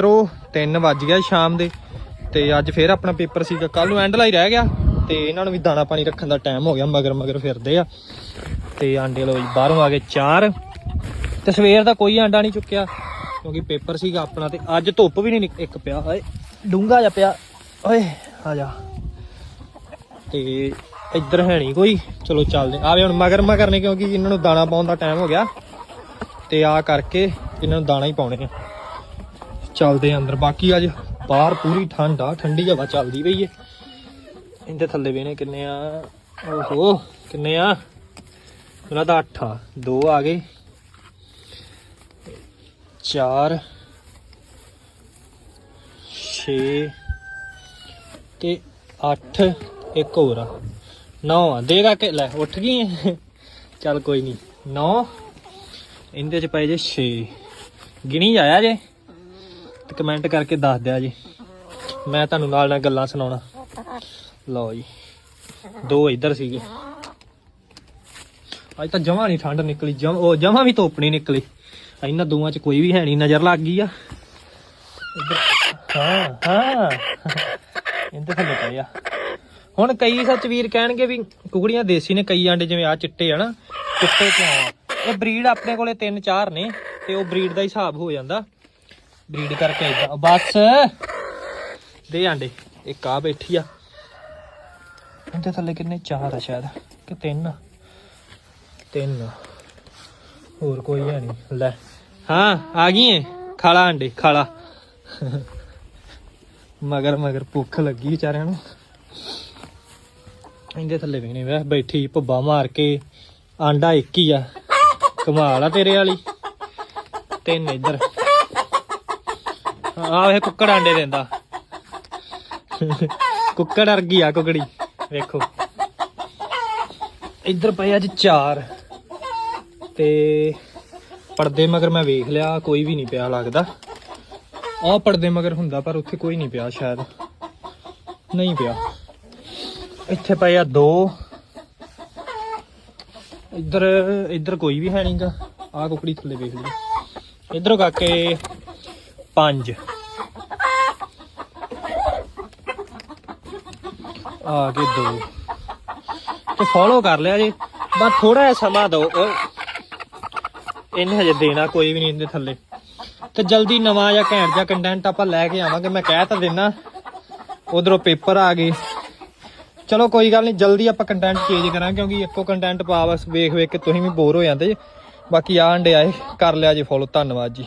ਮਾਸਟਰੋ 3 ਵੱਜ ਗਿਆ ਸ਼ਾਮ ਦੇ ਤੇ ਅੱਜ ਫੇਰ ਆਪਣਾ ਪੇਪਰ ਸੀਗਾ। ਕੱਲ ਨੂੰ ਐਂਡ ਲਾਈ ਰਹਿ ਗਿਆ ਤੇ ਇਹਨਾਂ ਨੂੰ ਵੀ ਦਾਣਾ ਪਾਣੀ ਰੱਖਣ ਦਾ ਟਾਈਮ ਹੋ ਗਿਆ, ਮਗਰ ਮਗਰ ਫਿਰਦੇ ਆ। ਤੇ ਆਂਡੇ ਲੋ ਜੀ, ਬਾਹਰੋਂ ਆ ਗਏ ਚਾਰ। ਤੇ ਸਵੇਰ ਦਾ ਕੋਈ ਆਂਡਾ ਨਹੀਂ ਚੁੱਕਿਆ, ਕਿਉਂਕਿ ਪੇਪਰ ਸੀਗਾ ਆਪਣਾ ਤੇ ਅੱਜ ਧੁੱਪ ਵੀ ਨਹੀਂ ਨਿਕ- ਇੱਕ ਪਿਆ। ਓਏ ਡੂੰਗਾ ਜਿਹਾ ਪਿਆ। ਓਏ, ਆ ਜਾ। ਤੇ ਇੱਧਰ ਹੈ ਨਹੀਂ ਕੋਈ। ਚਲੋ ਚੱਲਦੇ ਆਵੇ ਹੁਣ ਮਗਰ ਮਗਰ ਨੇ, ਕਿਉਂਕਿ ਇਹਨਾਂ ਨੂੰ ਦਾਣਾ ਪਾਉਣ ਦਾ ਟਾਈਮ ਹੋ ਗਿਆ। ਤੇ ਆ ਕਰਕੇ ਇਹਨਾਂ ਨੂੰ ਦਾਣਾ ਹੀ ਪਾਉਣੇ ਆ। ਚੱਲਦੇ ਆ ਅੰਦਰ। ਬਾਕੀ ਅੱਜ ਬਾਹਰ ਪੂਰੀ ਠੰਡ ਆ, ਠੰਡੀ ਹਵਾ ਚੱਲਦੀ ਪਈ ਏ। ਇਹਦੇ ਥੱਲੇ ਵੇਨੇ ਕਿੰਨੇ ਆ। ਓਹੋ, ਕਿੰਨੇ ਆ? ਉਹਨਾਂ ਦਾ 8 ਆ। ਦੋ ਆ ਗਏ। 4 6 ਤੇ 8 ਇੱਕ ਹੋਰ ਆ। 9 ਆ। ਦੇਗਾ ਕਿ ਲੈ, ਉੱਠ ਗਈ ਚੱਲ ਕੋਈ ਨਹੀਂ 9 ਇਹਦੇ ਚ ਪਏ ਜੇ 6 ਗਿਣੀ ਜਾਇਆ ਜੇ। ਤੇ ਕਮੈਂਟ ਕਰਕੇ ਦੱਸ ਦਿਆ ਜੀ। ਮੈਂ ਤੁਹਾਨੂੰ ਨਾਲ ਨਾਲ ਗੱਲਾਂ ਸੁਣਾਉਣਾ। ਲਓ ਜੀ। ਦੋ ਇੱਧਰ ਸੀਗੇ। ਅੱਜ ਤਾਂ ਜਮਾ ਨਹੀਂ ਠੰਡ ਨਿਕਲੀ। ਜਮ ਉਹ ਜਮਾ ਵੀ ਧੁੱਪ ਨਹੀਂ ਨਿਕਲੀ। ਇਹਨਾਂ ਦੋਵਾਂ ਚ ਕੋਈ ਵੀ ਹੈ ਨਹੀਂ ਨਜ਼ਰ ਲੱਗ ਗਈ ਆ। ਹਾਂ ਹਾਂ। ਇਹਦੇ ਥੱਲੇ ਪਏ ਆ। ਹੁਣ ਕਈ ਸੱਚ ਵੀਰ ਕਹਿਣਗੇ ਵੀ ਕੁਕੜੀਆਂ ਦੇਸੀ ਨੇ, ਕਈ ਆਂਡੇ ਜਿਵੇਂ ਆ ਚਿੱਟੇ ਆ ਨਾ, ਚਿੱਟੇ ਕਿਉਂ ਆ? ਇਹ ਬਰੀਡ ਆਪਣੇ ਕੋਲੇ ਤਿੰਨ ਚਾਰ ਨੇ ਤੇ ਉਹ ਬਰੀਡ ਦਾ ਹਿਸਾਬ ਹੋ ਜਾਂਦਾ। ਬਰੀਡ ਕਰਕੇ ਇਦਾਂ ਬਸ। ਦੇ ਆਂਡੇ। ਇੱਕ ਆ ਬੈਠੀ ਆ। ਇਹਦੇ ਥੱਲੇ ਕਿੰਨੇ? ਚਾਰ ਆ ਸ਼ਾਇਦ। ਕਿ ਤਿੰਨ ਤਿੰਨ ਹੋਰ ਕੋਈ ਹੈ ਨਹੀਂ। ਲੈ। ਹਾਂ, ਆ ਗਈ ਏ। ਖਾਲਾ ਆਂਡੇ, ਖਾਲਾ। ਮਗਰ ਮਗਰ ਭੁੱਖ ਲੱਗੀ ਵਿਚਾਰਿਆਂ ਨੂੰ। ਇਹਦੇ ਥੱਲੇ ਵੀ ਨਹੀਂ ਵੇ। ਬੈਠੀ ਭੁੱਬਾ ਮਾਰ ਕੇ। ਆਂਡਾ ਇੱਕ ਹੀ ਆ। ਕਮਾਲ ਆ ਤੇਰੇ ਵਾਲੀ। ਤਿੰਨ ਇੱਧਰ। ਆ ਵੇ ਕੁੱਕੜ ਆਂਡੇ ਦਿੰਦਾ। ਕੁੱਕੜ ਅਰਗੀ ਆ ਕੁਕੜੀ, ਵੇਖੋ। ਇੱਧਰ ਪਏ ਅੱਜ ਚਾਰ। ਤੇ ਪਰਦੇ ਮਗਰ ਮੈਂ ਵੇਖ ਲਿਆ, ਕੋਈ ਵੀ ਨਹੀਂ ਪਿਆ ਲੱਗਦਾ। ਆਹ ਪਰਦੇ ਮਗਰ ਹੁੰਦਾ, ਪਰ ਉੱਥੇ ਕੋਈ ਨਹੀਂ ਪਿਆ ਸ਼ਾਇਦ। ਨਹੀਂ ਪਿਆ। ਇੱਥੇ ਪਏ ਆ ਦੋ। ਇੱਧਰ ਇੱਧਰ ਕੋਈ ਵੀ ਹੈ ਨਹੀਂਗਾ ਆਹ ਕੁਕੜੀ ਥੱਲੇ ਵੇਖ ਲਈ ਇੱਧਰੋਂ ਕਾਕੇ, ਪੰਜ। ਆ ਗਏ ਦੋ। ਤੇ ਫੋਲੋ ਕਰ ਲਿਆ ਜੀ। ਬਸ ਥੋੜਾ ਜਿਹਾ ਸਮਾਂ ਦਿਓ। ਓਏ ਇਹਨੇ ਹਜੇ ਦੇਣਾ ਕੋਈ ਵੀ ਨਹੀਂ ਇਹਦੇ ਥੱਲੇ। ਤੇ ਜਲਦੀ ਨਵਾਂ ਜਾਂ ਘੈਂਟ ਜਾਂ ਕੰਟੈਂਟ ਆਪਾਂ ਲੈ ਕੇ ਆਵਾਂਗੇ। ਮੈਂ ਕਹਿ ਤਾਂ ਦਿੰਨਾ। ਉਧਰੋਂ ਪੇਪਰ ਆ ਗਏ। ਚਲੋ ਕੋਈ ਗੱਲ ਨਹੀਂ, ਜਲਦੀ ਆਪਾਂ ਕੰਟੈਂਟ ਚੇਂਜ ਕਰਾਂ ਕਿਉਂਕਿ ਇੱਕੋ ਕੰਟੈਂਟ ਪਾ ਬਸ ਵੇਖ ਵੇਖ ਕੇ ਤੁਸੀਂ ਵੀ ਬੋਰ ਹੋ ਜਾਂਦੇ ਜੇ। ਬਾਕੀ ਆ ਅੰਡੇ ਆਏ, ਕਰ ਲਿਆ ਜੀ ਫੋਲੋ ਧੰਨਵਾਦ ਜੀ।